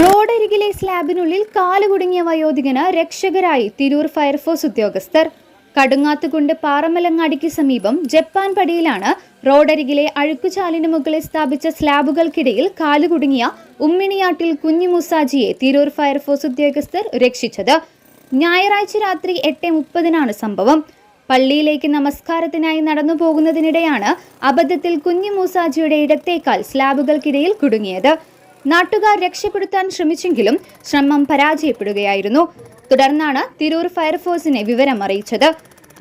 റോഡരികിലെ സ്ലാബിനുള്ളിൽ കാലുകുടുങ്ങിയ വയോധികന് രക്ഷകരായി തിരൂർ ഫയർഫോഴ്സ് ഉദ്യോഗസ്ഥർ. കടുങ്ങാത്തുകുണ്ട് പാറമലങ്ങാടിക്ക് സമീപം ജപ്പാൻ പടിയിലാണ് റോഡരികിലെ അഴുക്കുചാലിന് മുകളിൽ സ്ഥാപിച്ച സ്ലാബുകൾക്കിടയിൽ കാലുകുടുങ്ങിയ ഉമ്മിണിയാട്ടിൽ കുഞ്ഞു മുസാജിയെ തിരൂർ ഫയർഫോഴ്സ് ഉദ്യോഗസ്ഥർ രക്ഷിച്ചത്. ഞായറാഴ്ച രാത്രി എട്ട് മുപ്പതിനാണ് സംഭവം. പള്ളിയിലേക്ക് നമസ്കാരത്തിനായി നടന്നു പോകുന്നതിനിടെയാണ് അബദ്ധത്തിൽ കുഞ്ഞു മൂസാജിയുടെ ഇടത്തേക്കാൾ സ്ലാബുകൾക്കിടയിൽ കുടുങ്ങിയത്. നാട്ടുകാർ രക്ഷപ്പെടുത്താൻ ശ്രമിച്ചെങ്കിലും ശ്രമം പരാജയപ്പെടുകയായിരുന്നു. തുടർന്നാണ് തിരൂർ ഫയർഫോഴ്സിനെ വിവരം അറിയിച്ചത്.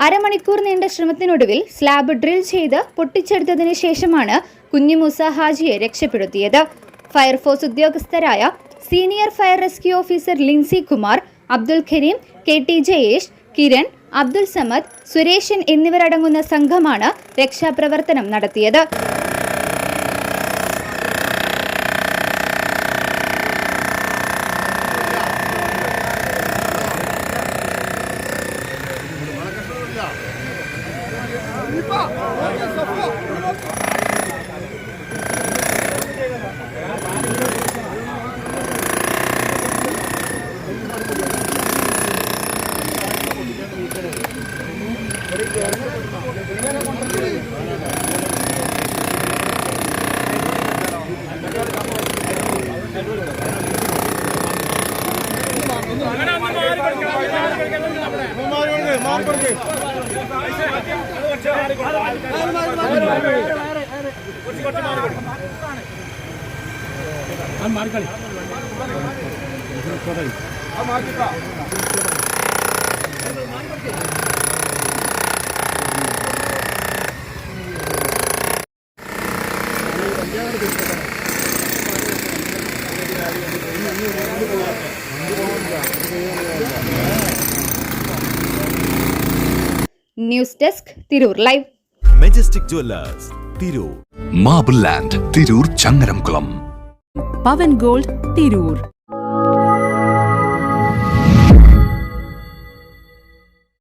അരമണിക്കൂർ നീണ്ട ശ്രമത്തിനൊടുവിൽ സ്ലാബ് ഡ്രിൽ ചെയ്ത് പൊട്ടിച്ചെടുത്തതിനു ശേഷമാണ് കുഞ്ഞു മൂസ ഹാജിയെ രക്ഷപ്പെടുത്തിയത്. Fire force ഉദ്യോഗസ്ഥരായ senior fire rescue officer Lincy Kumar Abdul Kareem K T Jayesh Kiran Abdul Samad Sureshan എന്നിവരടങ്ങുന്ന സംഘമാണ് രക്ഷാപ്രവർത്തനം നടത്തിയത്. മാർക്കളി ആ മാർക്കിട്ടാ news desk Tirur live majestic jewellers Tirur marble land Tirur Changaramkulam Pavan gold Tirur